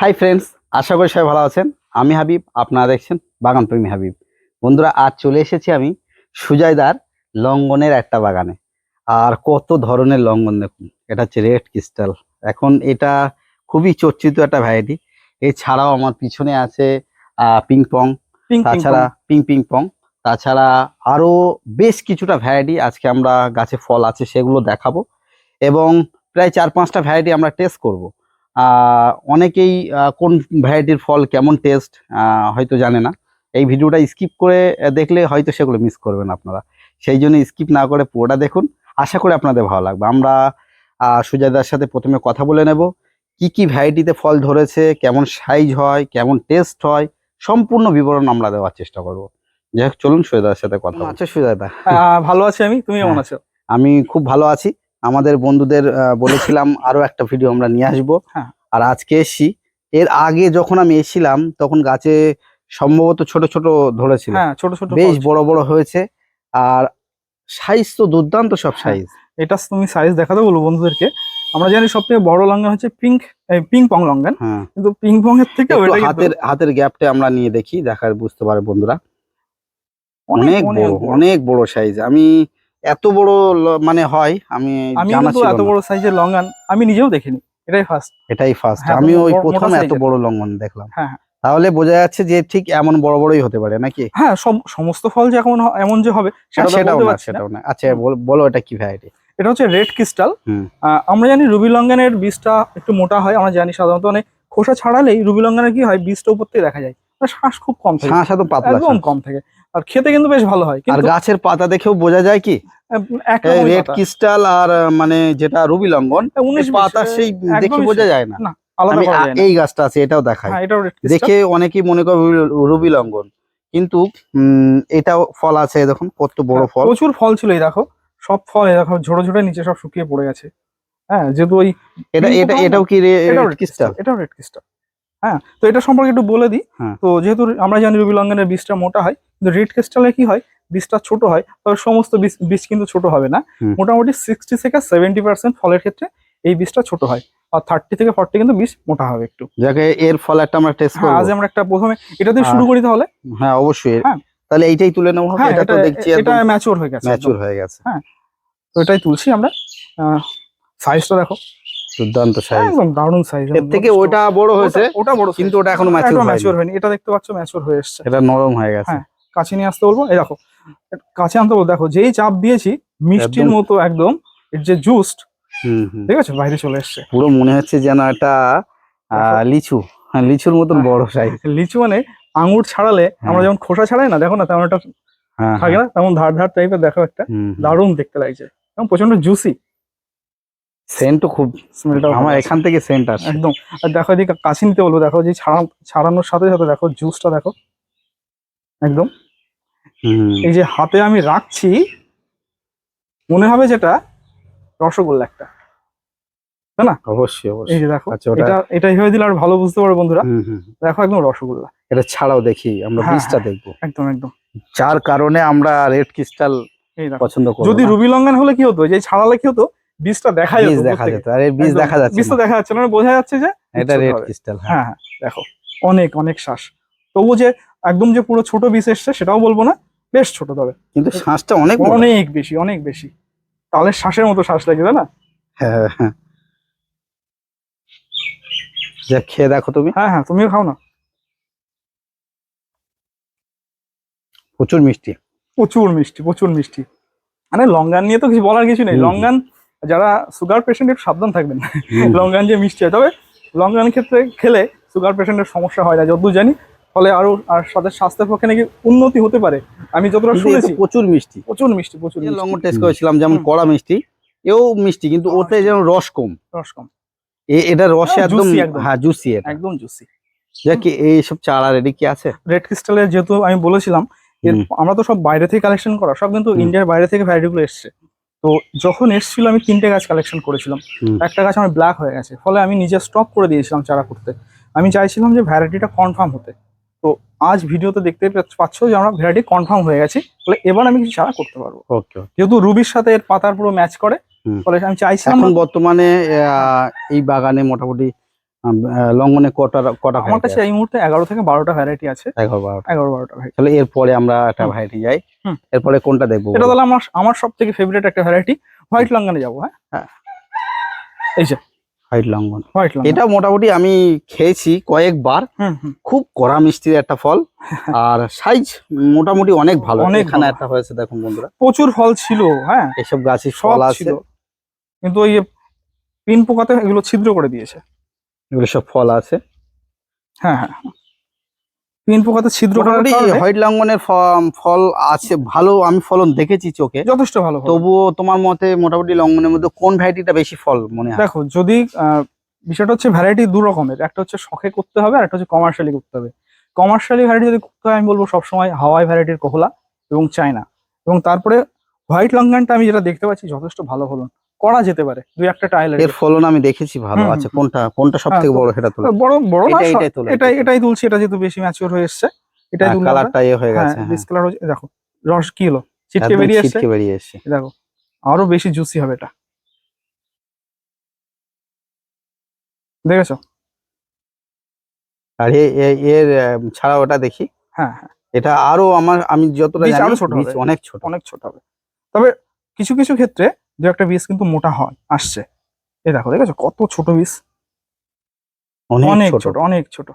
Hi friends আশা করি সবাই ভালো আছেন। আমি হাবিব আপনারা দেখছেন বাগান প্রেমী হাবিব। বন্ধুরা আজ চলে এসেছি আমি সুজয়দার লঙ্গনের একটা বাগানে। আর কত ধরনের লঙ্গন দেখুন এটা হচ্ছে রেড ক্রিস্টাল। এখন এটা খুবই চর্চিত একটা ভ্যারাইটি। এছাড়াও আমার পিছনে আছে পিং পং তাছাড়া পিং পিং পং। তাছাড়া আরও বেশ কিছুটা ভ্যারাইটি আজকে আমরা গাছে ফল আছে সেগুলো দেখাবো। এবং প্রায় চার পাঁচটা ভ্যারাইটি আমরা টেস্ট করব। অনেকেই কোন ভ্যারাইটির ফল কেমন টেস্ট হয়তো জানে না। এই ভিডিওটা স্কিপ করে দেখলে হয়তো সেগুলো মিস করবেন আপনারা। সেই জন্য স্কিপ না করে পুরোটা দেখুন। আশা করি আপনাদের ভালো লাগবে। আমরা সুজাদার সাথে প্রথমে কথা বলে নেব। কি কি ভ্যারাইটিতে ফল ধরেছে কেমন সাইজ হয় কেমন টেস্ট হয় সম্পূর্ণ বিবরণ আমরা দেওয়ার চেষ্টা করব। যাই হোক চলুন সুজাদার সাথে কথা আচ্ছা সুজাদা আহ, ভালো আছি আমি। তুমি কেমন হ্যাঁ। আছো? আমি খুব ভালো আছি। আমাদের বন্ধুদের বলেছিলাম আরও একটা ভিডিও আমরা নিয়ে আসব। হ্যাঁ। আর আজকে এসছি। এর আগে যখন আমি এসেছিলাম তখন গাছে সম্ভবত ছোট ছোট ধরেছিল। হ্যাঁ ছোট ছোট বেশ বড় বড় হয়েছে। আর সাইজ তো দুর্দান্ত সব হ্যাঁ, সাইজ এটা তুমি সাইজ দেখাতে বলব বন্ধুদেরকে। আমরা জানি সব থেকে বড় লঙ্ঘন হচ্ছে পিঙ্ক পিং পং লঙ্ঘন হ্যাঁ। কিন্তু পিং পং এর থেকে হাতের হাতের গ্যাপটা আমরা নিয়ে দেখি দেখার বুঝতে পারে বন্ধুরা। অনেক বড়। অনেক বড় সাইজ আমি এত বড় মানে হয় আমি আমি কিন্তু এত বড় সাইজের লঙ্ঘন আমি নিজেও দেখিনি এটাই ফার্স্ট এটাই ফার্স্ট হ্যাঁ, আমি ওই প্রথম এত বড় লঙ্ঘন দেখলাম। হ্যাঁ, হ্যাঁ। তাহলে বোঝা যাচ্ছে যে ঠিক এমন বড় বড়ই হতে পারে নাকি? হ্যাঁ সব সমস্ত ফল যে এখন এমন যে হবে সেটাও না সেটাও না। আচ্ছা বলো এটা কি ভ্যারাইটি এটা হচ্ছে রেড ক্রিস্টাল। আমরা জানি রুবি লঙ্ঘনের বীজটা একটু মোটা হয় আমরা জানি সাধারণত অনেক খোসা ছাড়ালেই রুবি লঙ্ঘনের কি হয় বীজটা উপর থেকে দেখা যায়। আর শ্বাস খুব কম থাকে। শাঁসা তো পাতলা একদম কম থাকে। আর খেতে কিন্তু বেশ ভালো হয়। আর গাছের পাতা দেখেও বোঝা যায় কি? রেড। ক্রিস্টাল আর মানে যেটা রুবি লঙ্ঘন হ্যাঁ, উনিশ পাতা সেই দেখে বোঝা যায় না। আমি। এই গাছটা আছে এটাও দেখাই। হ্যাঁ দেখে অনেকেই মনে করে রুবি- লঙ্ঘন। কিন্তু এটাও ফল আছে দেখুন কত বড় ফল। প্রচুর ফল ছিল এই দেখো। সব ফল দেখো ঝোড়ো ঝোড়ো নিচে সব শুকিয়ে পড়ে গেছে। হ্যাঁ যেহেতু ওই এটা এটা এটাও কি রেড ক্রিস্টাল এটাও রেড ক্রিস্টাল হ্যাঁ তো এটা সম্পর্কে একটু বলে দিই। হ্যাঁ। তো যেহেতু আমরা জানি রুবি লঙ্ঘনের বীজটা মোটা হয় কিন্তু রেড ক্রিস্টালে কি হয়? বীজটা ছোট হয় তবে সমস্ত বীজ বীজ কিন্তু ছোট হবে না। মোটামুটি সিক্সটি থেকে সেভেন্টি পার্সেন্ট ফলের ক্ষেত্রে এই বীজটা ছোট হয়। আর থার্টি থেকে ফর্টি কিন্তু বীজ মোটা হবে একটু। যাকে এর ফল একটা আমরা টেস্ট হ্যাঁ আজ আমরা একটা প্রথমে এটা দিয়ে শুরু হ্যাঁ। করি তাহলে। হ্যাঁ অবশ্যই। হ্যাঁ। তাহলে এইটাই তুলে নেব হ্যাঁ এটা তো দেখছি এটা ম্যাচিওর হয়ে গেছে। ম্যাচুর হয়ে গেছে। হ্যাঁ। তো এটাই তুলছি আমরা। সাইজটা দেখো। দুর্দান্ত সাইজ একদম দারুণ সাইজ এর থেকে ওটা বড় হয়েছে ওটা বড় কিন্তু ওটা এখনও ম্যাচুর হয়নি। ম্যাচিওর হয়নি। এটা দেখতে পাচ্ছ ম্যাচিওর হয়ে এসছে। এটা নরম হয়ে গেছে। হ্যাঁ। কাছে নিয়ে আসতে বলব? এই দেখো কাছে আনতে বলব। দেখো যেই চাপ দিয়েছি মিষ্টির মতো একদম এর যে জুস্ট ঠিক আছে? বাইরে চলে এসছে। পুরো মনে হচ্ছে যেন একটা আহ, লিচু। হ্যাঁ লিচুর মতন হ্যাঁ। বড় সাইজ লিচু মানে আঙুর ছাড়ালে আমরা হ্যাঁ। যেমন খোসা ছাড়াই না দেখো না তেমন একটা হ্যাঁ থাকে না? তেমন ধার ধার টাইপের দেখো একটা দারুণ দেখতে লাগছে। এবং প্রচণ্ড জুসি সেন্টও খুব স্মেলটা আমার এখান থেকে সেন্ট আসে। একদম। আর দেখো এদিকে কাছে নিতে বলব দেখো যে ছাড়া ছাড়ানোর সাথে সাথে দেখো জুসটা দেখো। একদম। এই যে হাতে আমি রাখছি মনে হবে যেটা রসগোল্লা একটা। অবশ্যই এই অবশ্যই যে দেখো আচ্ছা, এটা এটাই হয়ে দিলে আর ভালো বুঝতে পারো বন্ধুরা। দেখো একদম রসগোল্লা। এটা ছাড়াও দেখি আমরা হ্যাঁ, বীজটা দেখব। একদম একদম। যার কারণে আমরা রেড ক্রিস্টাল পছন্দ করি যদি রুবি লঙ্ঘন হলে কি হতো? যে ছাড়ালে কি হতো? বীজটা দেখা যেত বীজ দেখা। যেত আরে বীজ দেখা যাচ্ছে বীজ তো দেখা যাচ্ছে না মানে বোঝা যাচ্ছে যে এটা রেড। ক্রিস্টাল হ্যাঁ। হ্যাঁ হ্যাঁ দেখো অনেক অনেক শ্বাস। তবু যে একদম যে পুরো ছোট বীজ এসছে সেটাও বলব না। বেশ ছোট তবে। কিন্তু শ্বাসটা অনেক অনেক বেশি অনেক বেশি। তাহলে শ্বাসের মতো শ্বাস লাগে তাই না? হ্যাঁ হ্যাঁ যা খেয়ে দেখো তুমি। হ্যাঁ হ্যাঁ তুমিও খাও না। প্রচুর মিষ্টি। প্রচুর মিষ্টি প্রচুর মিষ্টি। মানে লঙ্গান নিয়ে তো কিছু বলার কিছু নেই। লঙ্গান যারা সুগার পেশেন্ট একটু সাবধান থাকবেন। লঙ্গান যে মিষ্টি হয় তবে লঙ্গান ক্ষেত্রে খেলে সুগার পেশেন্টের সমস্যা হয় না যতদূর জানি। ফলে আরও আর তাদের স্বাস্থ্যের পক্ষে নাকি উন্নতি হতে পারে। আমি যতটা শুনেছি। প্রচুর মিষ্টি। প্রচুর মিষ্টি প্রচুর মিষ্টি। লঙ্ঘন টেস্ট করেছিলাম যেমন কড়া মিষ্টি এও মিষ্টি কিন্তু ওতে যেন রস কম। রস কম। এ- এটা রসে একদম হ্যাঁ জুসি একদম জুসি এইসব চারা রেডি কি আছে? রেড ক্রিস্টালের যেহেতু আমি বলেছিলাম আমরা তো সব বাইরে থেকে কালেকশন করা সব কিন্তু ইন্ডিয়ার বাইরে থেকে ভ্যারাইটি গুলো এসছে। তো যখন এসেছিল আমি তিনটে গাছ কালেকশন করেছিলাম। একটা গাছ আমার ব্ল্যাক হয়ে গেছে ফলে আমি নিজে স্টপ করে দিয়েছিলাম চারা করতে। আমি চাইছিলাম যে ভ্যারাইটিটা কনফার্ম হতে। তো আজ ভিডিওতে দেখতে পাচ্ছ যে আমরা ভ্যারাইটি কনফার্ম হয়ে গেছি। ফলে এবার আমি কিছু চারা করতে পারব। যেহেতু রুবির সাথে এর পাতার পুরো ম্যাচ করে। ফলে আমি চাইছিলাম এখন বর্তমানে এই বাগানে মোটামুটি লঙ্ঘনে কটা কটা আমার কাছে এই মুহূর্তে এগারো থেকে বারোটা ভ্যারাইটি আছে। এগারো বারোটা। এগারো বারোটা ভ্যারাইটি তাহলে এরপরে আমরা একটা ভ্যারাইটি যাই। এরপরে কোনটা দেখব এটা তাহলে আমার আমার সব থেকে ফেভারিট একটা ভ্যারাইটি হোয়াইট লঙ্গানে যাব হ্যাঁ? হ্যাঁ। এই যে হোয়াইট লঙ্ঘন হোয়াইট এটা মোটামুটি আমি খেয়েছি কয়েকবার। খুব কড়া মিষ্টির একটা ফল। আর সাইজ মোটামুটি অনেক ভালো। এখানে একটা হয়েছে দেখুন বন্ধুরা। প্রচুর ফল ছিল হ্যাঁ। এসব গাছে ফল আছে। ছিল। কিন্তু ওই যে পিন পোকাতে এগুলো ছিদ্র করে দিয়েছে। এগুলো সব ফল আছে। হ্যাঁ হ্যাঁ। পিন পোকাতে ছিদ্র হোয়াইট লঙ্ঘনের ফ- ফল আছে ভালো আমি ফলন দেখেছি চোখে। যথেষ্ট ভালো তবুও তোমার মতে মোটামুটি লঙ্ঘনের মধ্যে কোন ভ্যারাইটিটা বেশি ফল মনে হয়? দেখো যদি আহ, বিষয়টা হচ্ছে ভ্যারাইটি দু রকমের। একটা হচ্ছে শখে করতে হবে আর একটা হচ্ছে কমার্শিয়ালি করতে হবে। কমার্শিয়ালি ভ্যারাইটি যদি করতে হয় আমি বলব সবসময় হাওয়াই ভ্যারাইটির কোহলা এবং চায়না। এবং তারপরে হোয়াইট লঙ্গানটা আমি যেটা দেখতে পাচ্ছি যথেষ্ট ভালো ফলন। করা যেতে পারে দুই একটা টাইল এর ফলন আমি দেখেছি ভালো আছে কোনটা কোনটা সব হ্যাঁ, বড় সেটা তোলা বড় বড় না এটা- এটাই তোলা, এটাই এটাই তোলা। তুলছি এটা যেহেতু বেশি ম্যাচিওর হয়ে এসছে এটাই তুললে হবে। কালারটা ইয়ে হয়ে হ্যাঁ গেছে হ্যাঁ। ডিসকালার হচ্ছে দেখো রস কি হলো? ছিটকে বেরিয়ে এসছে। ছিটকে বেরিয়ে এসছে। দেখো আরও বেশি জুসি হবে এটা। দেখেছ? আর এ- এ- এর ছাড়া ওটা দেখি। হ্যাঁ হ্যাঁ। এটা আরও আমার আমি যতটা জানি ছোট অনেক ছোট। অনেক ছোট হবে। তবে কিছু কিছু ক্ষেত্রে দু একটা বীজ কিন্তু মোটা হয় আসছে। এই দেখো দেখেছ কত ছোট বীজ? অনেক ছোট। অনেক ছোট।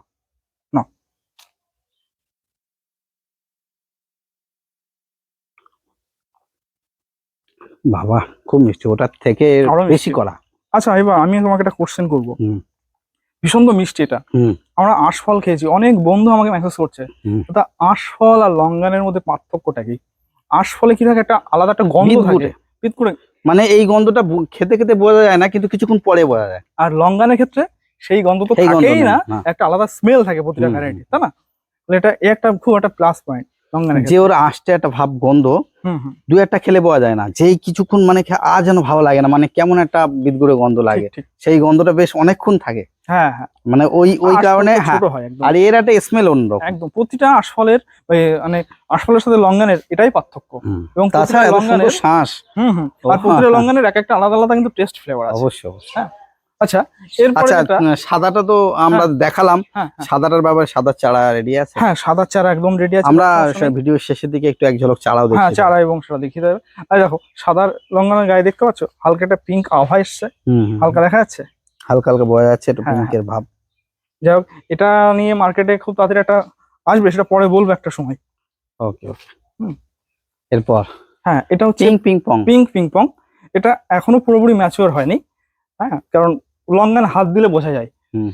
বাবা খুব মিষ্টি ওটার থেকে বেশি। করা। আচ্ছা এবার আমি তোমাকে একটা কোশ্চেন করব। ভীষণ তো মিষ্টি এটা। আমরা আশফল খেয়েছি অনেক বন্ধু আমাকে মেসেজ করছে। তা আশফল আর লঙ্গানের মধ্যে পার্থক্যটা কি? আশফলে কি থাকে? একটা আলাদা একটা গন্ধ থাকে। পিত করে মানে এই গন্ধটা খেতে খেতে বোঝা যায় না কিন্তু কিছুক্ষণ পরে বোঝা যায়। আর লঙ্গানের ক্ষেত্রে সেই গন্ধ তো থাকেই না না একটা আলাদা স্মেল থাকে প্রতিটা ভ্যারাইটি তাই না? তাহলে এটা একটা খুব একটা প্লাস পয়েন্ট যে ওর আসতে একটা ভাব গন্ধ দু একটা খেলে বোঝা যায় না। যেই কিছুক্ষণ মানে আর যেন ভালো লাগে না মানে কেমন একটা বিদগুড়ে গন্ধ লাগে। সেই গন্ধটা বেশ অনেকক্ষণ থাকে। হ্যাঁ হ্যাঁ। মানে ওই ওই কারণে হ্যাঁ। হয় আর এর একটা স্মেল অন্যরকম। একদম। প্রতিটা আশফলের মানে আশফলের সাথে লঙ্গানের এটাই পার্থক্য। এবং তাছাড়া লঙ্গানের শ্বাস হুম হুম। আর প্রতিটা হ্যাঁ, লঙ্গানের এক একটা আলাদা আলাদা কিন্তু টেস্ট ফ্লেভার আছে। অবশ্যই অবশ্যই। আচ্ছা আচ্ছা সাদাটা তো আমরা দেখালাম। হ্যাঁ হ্যাঁ। সাদাটার ব্যাপারে সাদা চারা রেডি আছে। হ্যাঁ সাদা চারা একদম রেডি আছে। আমরা। ভিডিও শেষের দিকে একটু এক ঝলক চারাও হ্যাঁ দেখি। চারা এবং দেখিয়ে দেবে। আর দেখো সাদার লঙ্গানের গায়ে দেখতে পাচ্ছ? হালকা একটা পিঙ্ক আভা এসছে। হালকা দেখা যাচ্ছে? হালকা হালকা বোঝা যাচ্ছে একটু হ্যাঁ, পিঙ্কের ভাব। যাই হোক এটা নিয়ে মার্কেটে খুব তাড়াতাড়ি একটা আসবে সেটা পরে বলব একটা সময়। ওকে ওকে হুম। এরপর? হ্যাঁ এটা হচ্ছে ping ping pong pink ping pong এটা এখনও পুরোপুরি ম্যাচিওর হয়নি। হ্যাঁ কারণ লঙ্গান হাত দিলে বোঝা যায়।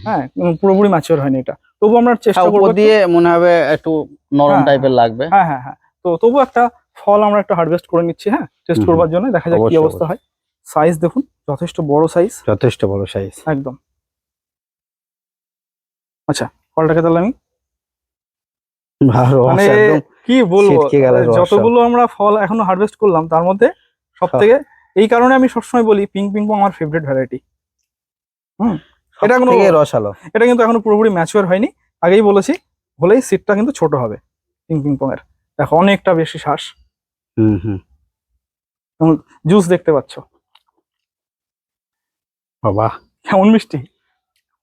হ্যাঁ পুরোপুরি ম্যাচিওর হয়নি এটা। তবু আমরা চেষ্টা হ্যাঁ, করব দিয়ে মনে হবে একটু নরম হ্যাঁ, টাইপের লাগবে। হ্যাঁ হ্যাঁ হ্যাঁ। তো তবু একটা ফল আমরা একটা হারভেস্ট করে নিচ্ছি হ্যাঁ? টেস্ট করবার জন্য। দেখা যাক কি অবস্থা হয়। সাইজ দেখুন যথেষ্ট বড় সাইজ যথেষ্ট বড় সাইজ একদম। আচ্ছা ফলটাকে তাহলে আমি মানে কি বলব? সব। যতগুলো আমরা ফল এখনও হারভেস্ট করলাম তার মধ্যে সব থেকে এই কারণে আমি সবসময় বলি পিঙ্ক পিঙ্ক আমার ফেভারিট ভ্যারাইটি এটা এখনো- থেকে রসালো এটা কিন্তু এখনও পুরোপুরি ম্যাচিওর হয়নি। আগেই বলেছি হলেই সিটটা কিন্তু ছোট হবে পিঙ্ক পিং পং এর দেখো অনেকটা বেশি শ্বাস। হুম হুম। জুস দেখতে পাচ্ছ? বাবা। কেমন মিষ্টি?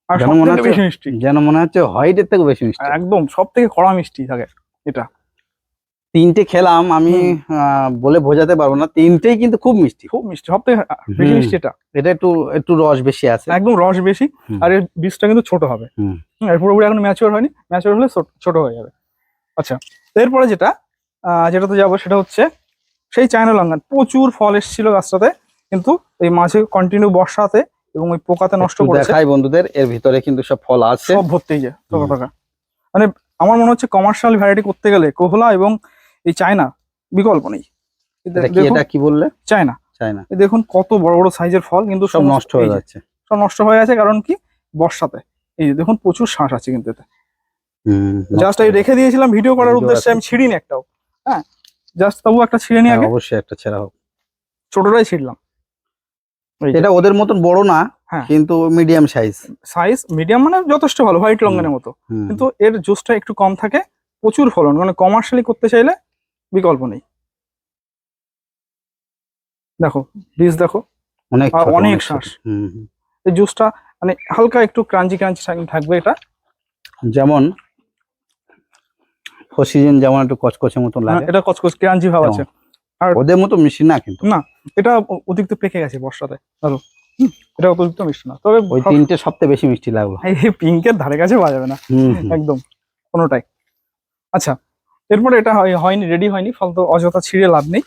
আর মনে যেন মনে হচ্ছে হোয়াইটের থেকে বেশি মিষ্টি। একদম সব থেকে কড়া মিষ্টি থাকে এটা। তিনটে খেলাম আমি বলে বোঝাতে পারব না। তিনটেই কিন্তু খুব মিষ্টি। খুব মিষ্টি সব থেকে বেশি মিষ্টি এটা। এটা একটু একটু রস বেশি আছে। একদম রস বেশি আর এর বীজটা কিন্তু ছোট হবে। এর পুরোপুরি এখন ম্যাচিওর হয়নি। ম্যাচিওর হলে ছোট- হয়ে যাবে। আচ্ছা এরপরে যেটা যেটাতে যাব সেটা হচ্ছে সেই চায়না লঙ্কান। প্রচুর ফল এসেছিল গাছটাতে কিন্তু এই মাঝে কন্টিনিউ বর্ষাতে এবং ওই পোকাতে নষ্ট করেছে। দেখাই বন্ধুদের এর ভিতরে কিন্তু সব ফল আছে। সব ভর্তি হুম। টাকা মানে আমার মনে হচ্ছে কমার্শিয়াল ভ্যারাইটি করতে গেলে কোহলা এবং এই চায়না বিকল্প নেই। এটা কি বললে? চায়না। দেখুন কত বড় বড় সাইজের ফল কিন্তু সব নষ্ট হয়ে যাচ্ছে। সব নষ্ট হয়ে আছে কারণ কি? বর্ষাতে। এই যে দেখুন প্রচুর শ্বাস আছে কিন্তু এতে। জাস্ট আমি রেখে দিয়েছিলাম ভিডিও করার উদ্দেশ্যে। আমি ছিঁড়িনি একটাও। হ্যাঁ জাস্ট তবু একটা ছিঁড়ে নিয়ে হ্যাঁ, অবশ্যই একটা ছেঁড়া হোক। ছোটটাই ছিঁড়লাম। এটা ওদের মতন বড় না হ্যাঁ। কিন্তু মিডিয়াম সাইজ সাইজ মিডিয়াম মানে যথেষ্ট ভালো হোয়াইট লঙ্গনের মতো। কিন্তু এর জুসটা একটু কম থাকে। প্রচুর ফলন মানে কমার্শিয়ালি করতে চাইলে বিকল্প নেই। দেখো বীজ দেখো অনেক অনেক শ্বাস। এই জুসটা মানে হালকা একটু ক্রাঞ্চি ক্রাঞ্চি থাকবে এটা। যেমন ফসিজেন যেমন একটু কচকচে মতন হ্যাঁ, লাগে এটা কচকচ ক্রাঞ্চি ভাব আছে। আর ওদের মতো মিষ্টি না কিন্তু। না এটা অতিরিক্ত পেকে গেছে বর্ষাতে। ধরো এটা অতিরিক্ত মিষ্টি না। তবে ওই তিনটে সবথেকে বেশি মিষ্টি লাগল। এই পিঙ্কের ধারে কাছে পাওয়া যাবে না। একদম কোনোটাই। আচ্ছা এরপরে এটা হয়- হয়নি রেডি হয়নি ফল তো অযথা ছিঁড়ে লাভ নেই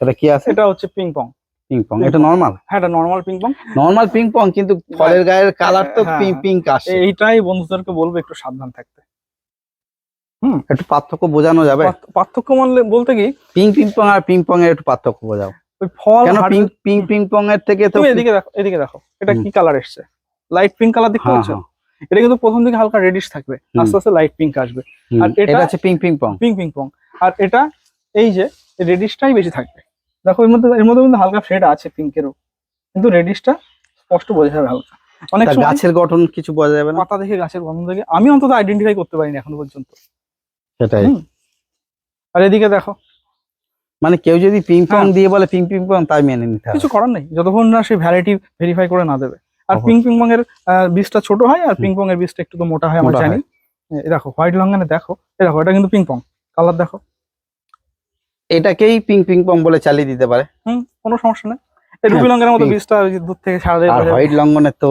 এটা কি আছে? এটা হচ্ছে পিং পং পিং পং এটা নর্মাল হ্যাঁ এটা normal ping pong normal ping pong কিন্তু ফলের গায়ের কালার তো হ্যাঁ, আসে। এইটাই বন্ধুদেরকে বলব একটু সাবধান থাকতে। একটু পার্থক্য বোঝানো যাবে? পার্থক্য মানলে বলতে কি? পিং পিং পং আর পিং পং এর একটু পার্থক্য বোঝাও। ওই ফল কেন পিং পিং পিং পং এর থেকে তো তুমি এদিকে দেখো এদিকে দেখো এটা কি কালার এসছে? লাইট পিঙ্ক কালার দেখতে হ্যাঁ, পাচ্ছ? হ্যাঁ, এটা কিন্তু প্রথম দিকে হালকা রেডিশ থাকবে। আস্তে আস্তে লাইট পিঙ্ক আসবে। আর এটা- এটা হচ্ছে pink ping pong pink pink pong আর এটা এই যে রেডিশটাই বেশি থাকবে। দেখো এর মধ্যে এর মধ্যে কিন্তু হালকা ফ্রেড আছে পিঙ্কেরও কিন্তু রেডিশটা স্পষ্ট বোঝা যাবে হালকা। অনেক গাছের গঠন কিছু বোঝা যাবে না? পাতা দেখে গাছের গঠন দেখে আমি অন্তত আইডেন্টিফাই করতে পারিনি এখনও পর্যন্ত। সেটাই। আর এদিকে দেখো। মানে কেউ যদি পিং পং হ্যাঁ। দিয়ে বলে পিং পিং পং তাই মেনে নিতে হবে। কিছু করার নেই। যতক্ষণ না সেই ভ্যারাইটি ভেরিফাই করে না দেবে। আর। পিং পিং পং এর বীজটা ছোট হয় আর। পিং পং এর বীজটা একটু তো মোটা হয় আমরা জানি। এই দেখো হোয়াইট লঙ্গানে দেখো এই দেখো এটা কিন্তু পিং পং কালার দেখো। এটাকেই পিং পিং পং বলে চালিয়ে দিতে পারে। হুম কোনো সমস্যা নেই। রুবি লঙ্কার মতো বীজটা দূর থেকে যায় আর হোয়াইট তো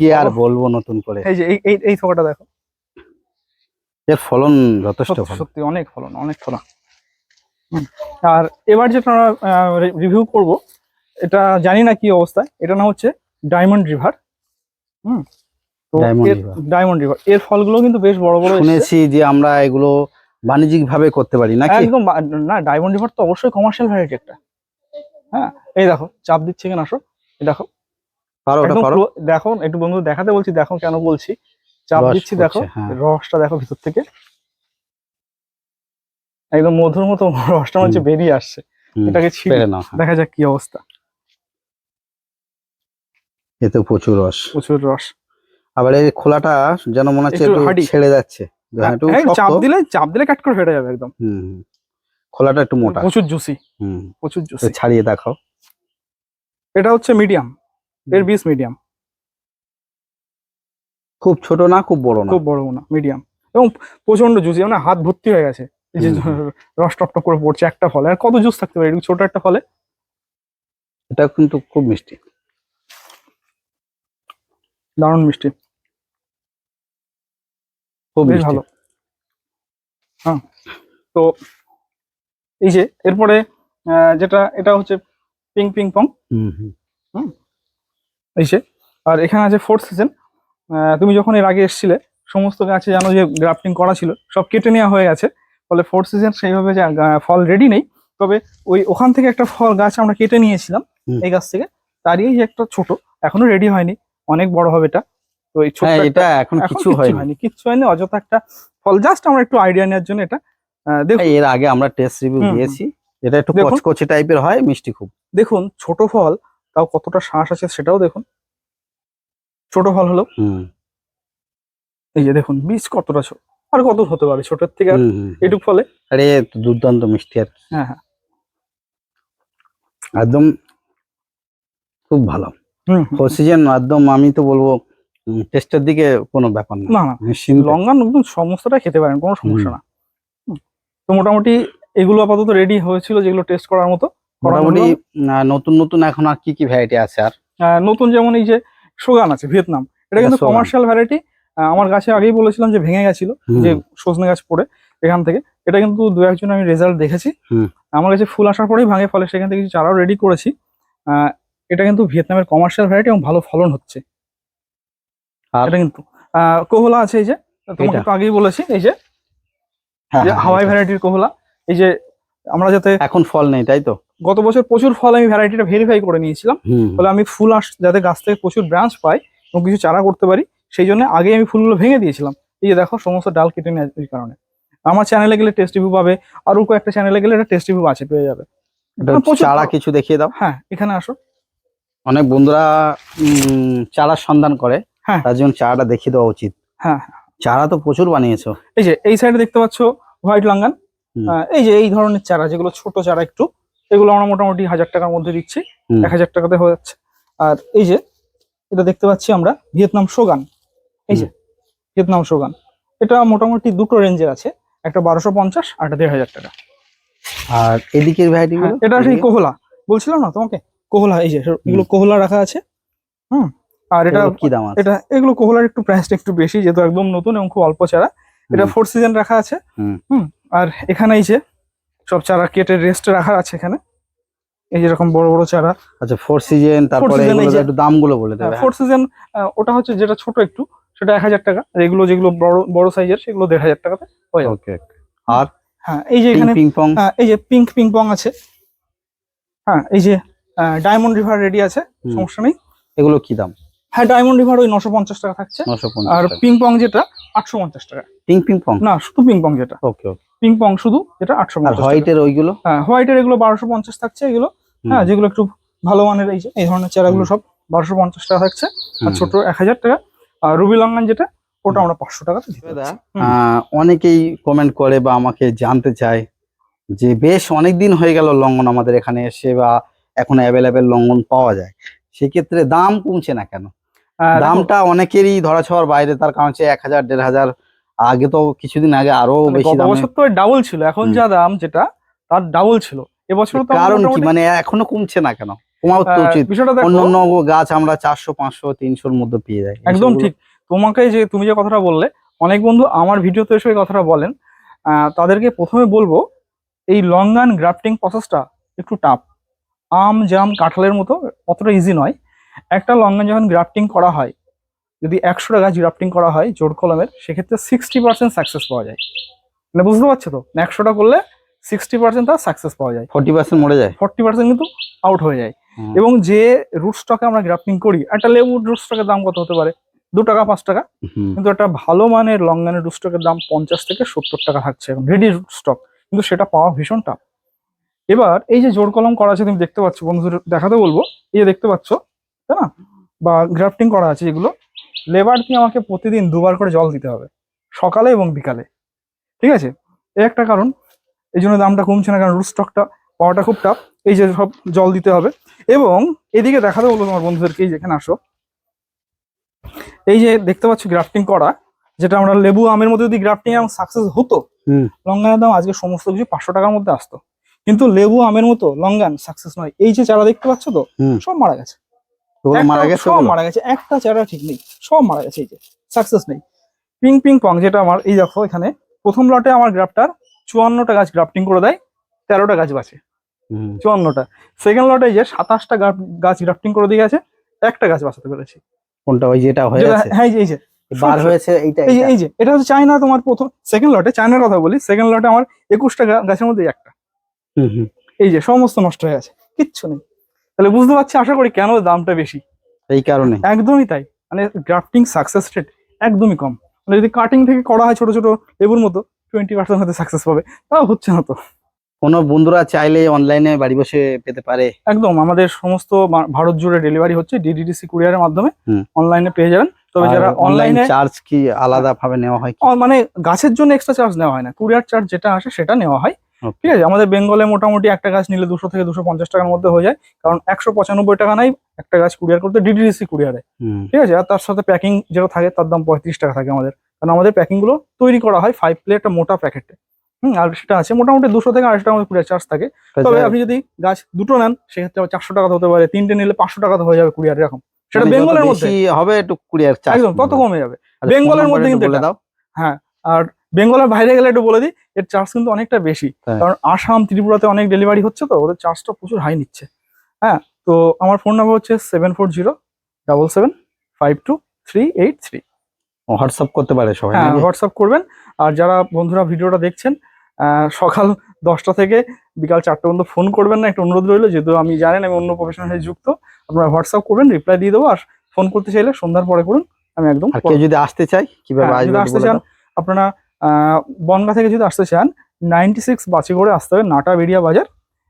কি আর বলব নতুন করে? এই যে এই এই থোকাটা দেখো। এর ফলন যথেষ্ট সত্যি ভালো। সত্যি অনেক ফলন অনেক ফলন। হুম। আর এবার যেটা রিভিউ করব এটা জানি না কি অবস্থা এটা না হচ্ছে ডায়মন্ড রিভার হুম। ডায়মন্ড রিভার এর ফলগুলো কিন্তু বেশ বড় বড় শুনেছি যে আমরা এগুলো বাণিজ্যিক ভাবে করতে পারি নাকি? একদম না ডায়মন্ড রিভার তো অবশ্যই কমার্শিয়াল ভ্যারাইটি একটা। হ্যাঁ এই দেখো চাপ দিচ্ছে কেন আসো। দেখো। পারো ওটা পারো। দেখো একটু বন্ধু দেখাতে বলছি দেখো কেন বলছি। চাপ দিচ্ছি দেখো হ্যাঁ। রসটা দেখো ভিতর থেকে। একদম মধুর মতো রসটা হচ্ছে বেরিয়ে আসছে। এটাকে ছিঁড়ে হ্যাঁ। দেখা যাক কি অবস্থা। এতে প্রচুর রস। প্রচুর রস। আবার এই খোলাটা যেন মনে হচ্ছে একটু ছেড়ে যাচ্ছে। হ্যাঁ, একটু হ্যাঁ, চাপ দিলে চাপ দিলে কাট করে ফেটে যাবে একদম। হুম। খোলাটা একটু মোটা। প্রচুর জুসি হুম। প্রচুর জুসি ছাড়িয়ে দেখাও। এটা হচ্ছে মিডিয়াম এর বীজ মিডিয়াম খুব ছোট না খুব বড় না। খুব বড় না মিডিয়াম এবং প্রচণ্ড জুসি মানে হাত ভর্তি হয়ে গেছে। যে রস টপ টপ করে পড়ছে একটা ফলে। আর কত জুস থাকতে পারে? ছোট একটা ফলে? এটা কিন্তু খুব মিষ্টি। দারুণ মিষ্টি। খুব বেশ ভালো। হ্যাঁ তো এই যে এরপরে যেটা এটা হচ্ছে পিং পিং পং। হুম। এই যে আর এখানে আছে ফোর্থ সিজন তুমি যখন এর আগে এসেছিলে সমস্ত গাছে জানো যে গ্রাফটিং করা ছিল সব কেটে নেওয়া হয়ে গেছে। ফলে ফোর্থ সিজন সেইভাবে যে ফল রেডি নেই। তবে ওই ওখান থেকে একটা ফল গাছ আমরা কেটে নিয়েছিলাম এই গাছ থেকে। তারই যে একটা ছোট এখনও রেডি হয়নি। অনেক বড় হবে এটা। তো এই ছোট হ্যাঁ এটা এখন কিছু হয়নি। কিচ্ছু হয়নি অযথা একটা ফল। জাস্ট আমরা একটু আইডিয়া নেওয়ার জন্য এটা দেখুন। এর আগে আমরা টেস্ট রিভিউ। দিয়েছি। এটা একটু। কচকচে টাইপের হয় মিষ্টি খুব। দেখুন ছোট ফল তাও কতটা শ্বাস আছে সেটাও দেখুন। ছোট ফল হলো। হুম, এই যে দেখুন বীজ কতটা ছোট আর কত হতে পারে ছোটের থেকে আর। এটুক ফলে? আরে দুর্দান্ত মিষ্টি আর হ্যাঁ হ্যাঁ। একদম খুব ভালো। হুম, হুম। সিজন একদম আমি তো বলব টেস্টের দিকে কোনো ব্যাপার না। না। লঙ্গান একদম সমস্তটা খেতে পারেন কোনো সমস্যা না। তো মোটামুটি এগুলো আপাতত রেডি হয়েছিল যেগুলো টেস্ট করার মতো। মোটামুটি নতুন নতুন এখন আর কি কি ভ্যারাইটি আছে আর? নতুন যেমন এই যে সোগান আছে ভিয়েতনাম এটা কিন্তু কমার্শিয়াল ভ্যারাইটি আমার গাছে আগেই বলেছিলাম যে ভেঙে গেছিল যে সজনে গাছ পড়ে এখান থেকে। এটা কিন্তু দু একজন আমি রেজাল্ট দেখেছি। আমার কাছে ফুল আসার পরেই ভাঙে ফলে সেখান থেকে কিছু চারাও রেডি করেছি। এটা কিন্তু ভিয়েতনামের কমার্শিয়াল ভ্যারাইটি এবং ভালো ফলন হচ্ছে। এটা কিন্তু কোহলা আছে এই যে তোমাকে তো আগেই বলেছি এই যে। হ্যাঁ, হ্যাঁ, হাওয়াই ভ্যারাইটির কোহলা এই যে আমরা যাতে এখন ফল নেই তাই তো? গত বছর প্রচুর ফল আমি ভ্যারাইটিটা ভেরিফাই করে নিয়েছিলাম। ফলে আমি ফুল আস যাতে গাছ থেকে প্রচুর ব্রাঞ্চ পাই এবং কিছু চারা করতে পারি সেই জন্য আগে আমি ফুলগুলো ভেঙে দিয়েছিলাম। এই যে দেখো সমস্ত ডাল কেটে নেয় এই কারণে। আমার চ্যানেলে গেলে টেস্ট রিভিউ পাবে আরও কয়েকটা চ্যানেলে গেলে এটা টেস্ট রিভিউ আছে পেয়ে যাবে। মানে চারা কিছু দেখিয়ে দাও। হ্যাঁ এখানে আসো। অনেক বন্ধুরা উম, চারার সন্ধান করে। হ্যাঁ। তার জন্য চারাটা দেখিয়ে দেওয়া উচিত। হ্যাঁ। চারা তো প্রচুর বানিয়েছো। এই যে এই সাইডে দেখতে পাচ্ছ হোয়াইট লাঙ্গান। এই যে এই ধরনের চারা যেগুলো ছোট চারা একটু এগুলো আমরা মোটামুটি হাজার টাকার মধ্যে দিচ্ছি। এক হাজার টাকাতে হয়ে যাচ্ছে। আর এই যে এটা দেখতে পাচ্ছি আমরা ভিয়েতনাম সোগান এই যে ভিয়েতনাম সোগান এটা মোটামুটি দুটো রেঞ্জের আছে একটা বারোশো পঞ্চাশ আর একটা দেড় হাজার টাকা। আর এদিকের ভ্যারাইটি হ্যাঁ, এটা সেই কোহলা। বলছিলাম না তোমাকে? কোহলা এই যে এগুলো কোহলা রাখা আছে হুম? আর এটা কি দাম আছে? এটা এগুলো কোহলার একটু প্রাইসটা একটু বেশি যেহেতু একদম নতুন এবং খুব অল্প চারা। এটা ফোর সিজন রাখা আছে হুম। হুম? আর এখানে এই যে সব চারা কেটে রেস্টে রাখা আছে এখানে। এই যেরকম বড় বড় চারা। আচ্ছা ফোর সিজন তারপরে একটু দামগুলো বলে দেবে। ফোর সিজন ওটা হচ্ছে যেটা ছোট একটু সেটা এক হাজার টাকা। এগুলো যেগুলো বড় বড় সাইজের সেগুলো দেড় হাজার টাকাতে হয়ে যাবে। ওকে আর? হ্যাঁ এই যে এখানে পিং পং হ্যাঁ, এই যে পিঙ্ক পিং পং আছে। হ্যাঁ এই যে ডায়মন্ড রিভার রেডি আছে সমস্যা নেই। এগুলো কি দাম? হ্যাঁ ডায়মন্ড রিভার ওই নশো পঞ্চাশ টাকা থাকছে। নশো আর পিং পং যেটা আটশো পঞ্চাশ টাকা। পিং পিং পং না শুধু পিং পং যেটা। ওকে ওকে পিং পং শুধু যেটা আটশো পঞ্চাশ টাকা। হোয়াইটের ওইগুলো? হ্যাঁ হোয়াইটের এগুলো বারোশো পঞ্চাশ থাকছে এগুলো। হ্যাঁ যেগুলো একটু ভালো মানের এই যে এই ধরনের চারাগুলো সব বারোশো পঞ্চাশ টাকা থাকছে আর ছোট এক হাজার টাকা। আর রুবি লঙ্গান যেটা ওটা আমরা পাঁচশো। আহ, অনেকেই কমেন্ট করে বা আমাকে জানতে চায় যে বেশ অনেক দিন হয়ে গেল লঙ্ঘন আমাদের এখানে এসে বা এখন অ্যাভেলেবেল লঙ্ঘন পাওয়া যায়। সেক্ষেত্রে দাম কমছে না কেন? দামটা অনেকেরই ধরা ছোঁয়ার বাইরে তার কারণ হচ্ছে এক হাজার দেড় হাজার আগে তো কিছুদিন আগে আরও মানে বেশি দামে তো ডাবল ছিল এখন যা দাম যেটা তার ডাবল ছিল। এবছর কারণ কি? মানে এখনও কমছে না কেন? আহ, উচিত। বিষয়টা অন্য অন্য গাছ আমরা চারশো পাঁচশো তিনশোর মধ্যে পেয়ে যাই। একদম ঠিক। তোমাকে যে তুমি যে কথাটা বললে অনেক বন্ধু আমার ভিডিওতে এসে কথাটা বলেন। আহ, তাদেরকে প্রথমে বলব এই লঙ্গান গ্রাফটিং প্রসেসটা একটু টাফ আম জাম কাঁঠালের মতো অতটা ইজি নয়। একটা লঙ্গান যখন গ্রাফটিং করা হয় যদি একশোটা গাছ গ্রাফটিং করা হয় জোর কলমের সেক্ষেত্রে সিক্সটি পার্সেন্ট সাকসেস পাওয়া যায়। মানে বুঝতে পারছ তো? একশোটা করলে সিক্সটি পার্সেন্ট তার সাকসেস পাওয়া যায়। ফোর্টি পার্সেন্ট মরে যায়। ফর্টি পার্সেন্ট কিন্তু আউট হয়ে যায়। এবং যে রুট স্টকে আমরা গ্রাফটিং করি একটা লেবু রুট স্টকের দাম কত হতে পারে? দু টাকা পাঁচ টাকা। কিন্তু একটা ভালো মানের লঙ্গানের রুট স্টকের দাম পঞ্চাশ থেকে সত্তর টাকা থাকছে এখন রেডি রুট স্টক কিন্তু সেটা পাওয়া ভীষণ টাফ এবার এই যে জোর কলম করা আছে তুমি দেখতে পাচ্ছ বন্ধুদের দেখাতে বলব। এই যে দেখতে পাচ্ছ তাই না? বা গ্রাফটিং করা আছে এগুলো। লেবার দিয়ে আমাকে প্রতিদিন দুবার করে জল দিতে হবে সকালে এবং বিকালে। ঠিক আছে? এই একটা কারণ এই জন্য দামটা কমছে না কারণ রুট স্টকটা পাওয়াটা খুব টাফ এই যে সব জল দিতে হবে। এবং এদিকে দেখাতে বলব তোমার বন্ধুদেরকে এই যেখানে আসো। এই যে দেখতে পাচ্ছ গ্রাফটিং করা যেটা আমরা লেবু আমের মধ্যে যদি গ্রাফটিং এবং সাকসেস হতো। লঙ্গানের দাম আজকে সমস্ত কিছু পাঁচশো টাকার মধ্যে আসতো। কিন্তু লেবু আমের মতো লঙ্গান সাকসেস নয়। এই যে চারা দেখতে পাচ্ছ তো সব মারা গেছে। ওগুলো মারা গেছে সব মারা গেছে একটা চারা ঠিক নেই সব মারা গেছে এই যে সাকসেস নেই। পিং পিং পং যেটা আমার এই দেখো এখানে প্রথম লটে আমার গ্রাফটার চুয়ান্নটা গাছ গ্রাফটিং করে দেয় তেরোটা গাছ বাঁচে। চুয়ান্নটা। সেকেন্ড লটে যে সাতাশটা গাছ গ্রাফটিং করে দিয়ে গেছে একটা গাছ বাঁচাতে পেরেছি। কোনটা? ওই যেটা হয়ে হ্যাঁ এই যে- বার হয়েছে এইটা এই যে এটা হচ্ছে চায়না তোমার প্রথম সেকেন্ড লটে চায়নার কথা বলি সেকেন্ড লটে আমার একুশটা গাছের মধ্যে একটা। এই যে সমস্ত নষ্ট হয়ে গেছে কিচ্ছু নেই। তাহলে বুঝতে পারছি আশা করি কেন দামটা বেশি। এই কারণে। একদমই তাই। মানে গ্রাফটিং সাকসেস রেট একদমই কম। মানে যদি কাটিং থেকে করা হয় ছোট ছোট লেবুর মতো টোয়েন্টি পার্সেন্ট হয়তো সাকসেস পাবে। তাও হচ্ছে না তো। কোনো বন্ধুরা চাইলে অনলাইনে বাড়ি বসে পেতে পারে। একদম আমাদের সমস্ত ভারত জুড়ে ডেলিভারি হচ্ছে ডিডিডিসি কুরিয়ারের মাধ্যমে। অনলাইনে পেয়ে যাবেন। তবে যারা অনলাইন চার্জ কি আলাদা ভাবে নেওয়া হয় মানে গাছের জন্য এক্সট্রা চার্জ নেওয়া হয় না। কুরিয়ার চার্জ যেটা আসে সেটা নেওয়া হয়. ঠিক আছে আমাদের বেঙ্গলে মোটামুটি একটা গাছ নিলে দুশো থেকে দুশো পঞ্চাশ টাকার মধ্যে হয়ে যায় কারণ একশো পঁচানব্বই টাকা নাই একটা গাছ কুরিয়ার করতে ডিডিডিসি কুরিয়ারে। ঠিক আছে আর তার সাথে প্যাকিং যেটা থাকে তার দাম পঁয়ত্রিশ টাকা থাকে আমাদের। কারণ আমাদের প্যাকিংগুলো তৈরি করা হয় ফাইভ প্লেট মোটা প্যাকেটে হুম আর সেটা আছে মোটামুটি দুশো থেকে আড়াইশো টাকা কুরিয়ার চার্জ থাকে। তবে আপনি যদি গাছ দুটো নেন সেক্ষেত্রে চারশো টাকা হতে পারে তিনটে নিলে পাঁচশো টাকা হয়ে যাবে কুরিয়ার এরকম। সেটা বেঙ্গলের মধ্যে। হবে একটু কুরিয়ার চার্জ একদম তত কমে যাবে। বেঙ্গলের মধ্যে কিন্তু এটা। আর বেঙ্গলের বাইরে গেলে একটু বলে দিই এর চার্জ কিন্তু অনেকটা বেশি। হ্যাঁ। কারণ আসাম ত্রিপুরাতে অনেক ডেলিভারি হচ্ছে তো ওদের চার্জটা প্রচুর হাই নিচ্ছে। হ্যাঁ তো আমার ফোন নাম্বার হচ্ছে seven four zero double seven five two three eight three WhatsApp করতে পারে সবাই হ্যাঁ হোয়াটসঅ্যাপ করবেন। আর যারা বন্ধুরা ভিডিওটা দেখছেন সকাল দশটা থেকে বিকাল চারটে পর্যন্ত ফোন করবেন না একটা অনুরোধ রইল যেহেতু আমি জানেন আমি অন্য প্রফেশনের সাথে যুক্ত আপনারা হোয়াটসঅ্যাপ করবেন রিপ্লাই দিয়ে দেবো আর ফোন করতে চাইলে সন্ধ্যার পরে করুন আমি একদম যদি আসতে চাই কীভাবে হ্যাঁ, যদি আসতে চান আপনারা বনগা থেকে যদি আসতে চান নাইনটি সিক্স বাসে করে আসতে হবে নাটা বেরিয়া বাজার।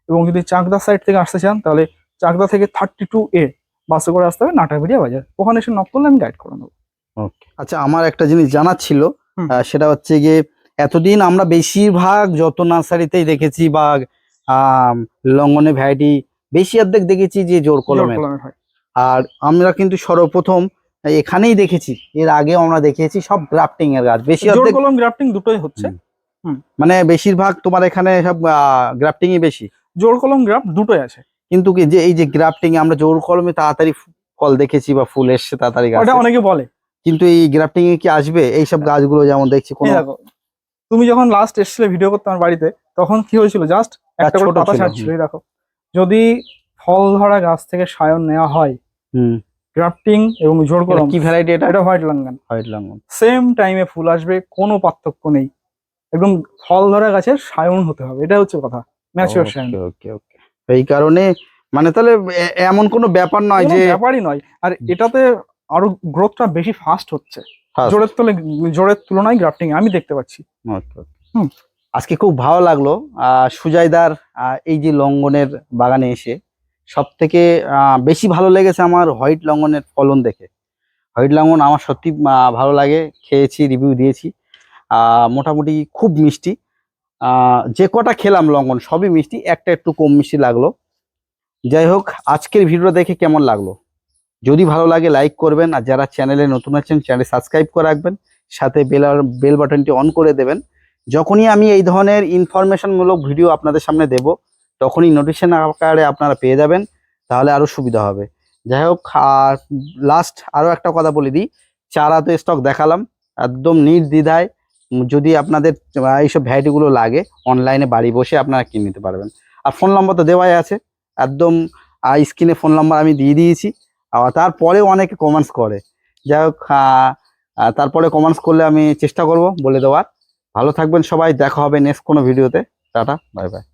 এবং যদি চাকদা সাইড থেকে আসতে চান তাহলে চাকদা থেকে থার্টি টু এ বাসে করে আসতে হবে নাটা বেরিয়া বাজার। ওখানে এসে নক করলে আমি গাইড করে নেব। আচ্ছা আমার একটা জিনিস জানার ছিল আহ, সেটা হচ্ছে গিয়ে এতদিন আমরা বেশিরভাগ যত নার্সারিতেই দেখেছি বা আম, লঙ্ঘনে ভ্যারাইটি বেশি অর্ধেক দেখেছি যে জোর কলমের। আর আমরা কিন্তু সর্বপ্রথম এখানেই দেখেছি। এর আগেও আমরা দেখেছি সব গ্রাফটিং এর গাছ। বেশি অর্ধেক কলম গ্রাফটিং দুটোই হচ্ছে। মানে বেশিরভাগ তোমার এখানে সব গ্রাফটিংই বেশি। জোর কলম গ্রাফ দুটোই আছে। কিন্তু কি যে এই যে গ্রাফটিং আমরা জোর কলমে তাড়াতাড়ি ফল দেখেছি বা ফুল এসছে তাড়াতাড়ি গাছ ওটা অনেকে বলে। কিন্তু এই গ্রাফটিং এ কি আসবে? এইসব গাছগুলো যেমন দেখছি কোনো তুমি যখন লাস্ট এসেছিলে ভিডিও করতে আমার বাড়িতে তখন কি হয়েছিল? জাস্ট একটা করে ছোট পাতা ছিল, ছাড়ছিল দেখো। যদি ফল ধরা গাছ থেকে সায়ন নেওয়া হয় হুম। গ্রাফটিং এবং জোর কলম কি ভ্যারাইটি এটা? এটা white longan. White longan. Same টাইমে ফুল আসবে কোনো পার্থক্য নেই। একদম ফল ধরা গাছের সায়ন হতে হবে এটা হচ্ছে কথা। ন্যাচুরাল সায়ন। ওকে ওকে এই কারণে মানে তাহলে এমন কোনো ব্যাপার নয় যে ব্যাপারই নয়। আর এটাতে আরও গ্রোথটা বেশি ফাস্ট হচ্ছে। জোরের তুলে জোরের তুলনায় গ্রাফটিং আমি দেখতে পাচ্ছি। আজকে খুব ভালো লাগল। আহ, এই যে লঙ্গনের বাগানে এসে সব থেকে বেশি ভালো লেগেছে আমার হোয়াইট লঙ্গনের ফলন দেখে। হোয়াইট লঙ্গন আমার সত্যি ভালো লাগে, খেয়েছি রিভিউ দিয়েছি। মোটামুটি খুব মিষ্টি। যে কটা খেলাম লঙ্গন সবই মিষ্টি, একটা একটু কম মিষ্টি লাগল। যাই হোক, আজকের ভিডিও দেখে কেমন লাগল? যদি ভালো লাগে লাইক করবেন। আর যারা চ্যানেলে নতুন আছেন চ্যানেল সাবস্ক্রাইব করে রাখবেন। সাথে বেল বেল বাটনটি অন করে দেবেন। যখনই আমি এই ধরনের ইনফরমেশনমূলক ভিডিও আপনাদের সামনে দেব তখনই নোটিফিকেশন আকারে আপনারা পেয়ে যাবেন, তাহলে আরও সুবিধা হবে। যাই হোক, আর লাস্ট আরও একটা কথা বলে দিই, চারা তো স্টক দেখালাম, একদম নির্দ্বিধায় যদি আপনাদের এইসব ভ্যারাইটিগুলো লাগে অনলাইনে বাড়ি বসে আপনারা কিনে নিতে পারবেন। আর ফোন নম্বর তো দেওয়াই আছে, একদম স্ক্রিনে ফোন নাম্বার আমি দিয়ে দিয়েছি আর তারপরেও অনেকে কমেন্টস করে। যাই হোক তারপরে কমেন্টস করলে আমি চেষ্টা করব বলে দেওয়ার। ভালো থাকবেন সবাই, দেখা হবে নেক্সট কোনো ভিডিওতে টাটা বাই বাই